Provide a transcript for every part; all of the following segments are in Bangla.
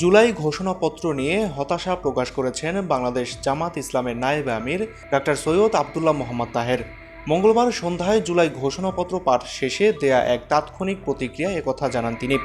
জুলাই ঘোষণাপত্র নিয়ে হতাশা প্রকাশ করেছেন বাংলাদেশ জামাত ইসলামের নায়েব আমির, ডাক্তার সৈয়দ আবদুল্লাহ মোহাম্মদ তাহের। মঙ্গলবার সন্ধ্যায় জুলাই ঘোষণাপত্র পাঠ শেষে দেয়া এক তাৎক্ষণিক প্রতিক্রিয়া একথা জানান তিনি।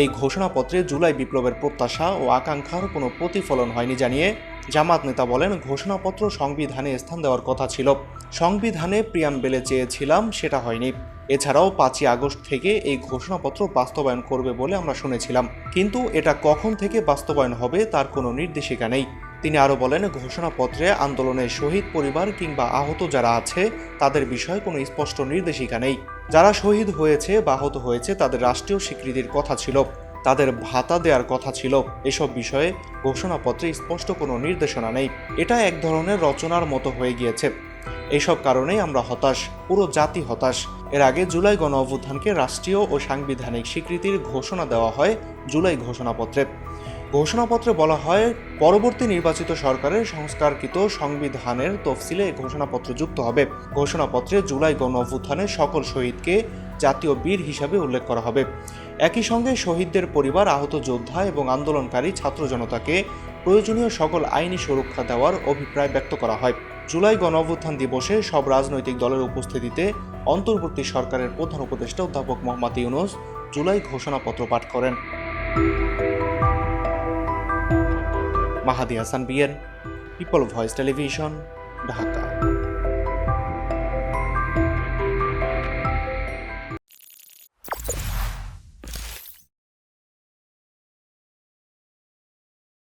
এই ঘোষণাপত্রে জুলাই বিপ্লবের প্রত্যাশা ও আকাঙ্ক্ষার কোনো প্রতিফলন হয়নি জানিয়ে জামাত নেতা বলেন, ঘোষণাপত্র সংবিধানে স্থান দেওয়ার কথা ছিল। সংবিধানে প্রিয়াম্বেলে চেয়েছিলাম, সেটা হয়নি। এছাড়াও পাঁচই আগস্ট থেকে এই ঘোষণাপত্র বাস্তবায়ন করবে বলে আমরা শুনেছিলাম। কিন্তু এটা কখন থেকে বাস্তবায়ন হবে তার কোনো নির্দেশিকা নেই। তিনি আরও বলেন, ঘোষণাপত্রে আন্দোলনের শহীদ পরিবার কিংবা আহত যারা আছে, তাদের বিষয়ে কোনো স্পষ্ট নির্দেশিকা নেই। যারা শহীদ হয়েছে বা আহত হয়েছে, তাদের রাষ্ট্রীয় স্বীকৃতির কথা ছিল, তাদের ভাতা দেওয়ার কথা ছিল। এসব বিষয়ে ঘোষণাপত্রে স্পষ্ট কোনো নির্দেশনা নেই। এটা এক ধরনের রচনার মতো হয়ে গিয়েছে। এইসব কারণেই আমরা হতাশ, পুরো জাতি হতাশ। এর আগে জুলাই গণ অভ্যুত্থানকে রাষ্ট্রীয় ও সাংবিধানিক স্বীকৃতির ঘোষণা দেওয়া হয় জুলাই ঘোষণাপত্রে। ঘোষণাপত্রে বলা হয়, পরবর্তী নির্বাচিত সরকারের সংস্কারকৃত সংবিধানের তফসিলে ঘোষণাপত্র যুক্ত হবে। ঘোষণাপত্রে জুলাই গণ অভ্যুত্থানের সকল শহীদকে জাতীয় বীর হিসাবে উল্লেখ করা হবে। একই সঙ্গে শহীদদের পরিবার, আহত যোদ্ধা এবং আন্দোলনকারী ছাত্র জনতাকে প্রয়োজনীয় সকল আইনি সুরক্ষা দেওয়ার অভিপ্রায় ব্যক্ত করা হয়। জুলাই গণ অভ্যুত্থান দিবসে সব রাজনৈতিক দলের উপস্থিতিতে অন্তর্বর্তী সরকারের প্রধান উপদেষ্টা অধ্যাপক মোহাম্মদ ইউনুস জুলাই ঘোষণাপত্র পাঠ করেন। Mahadi Hasan BN people voice television Dhaka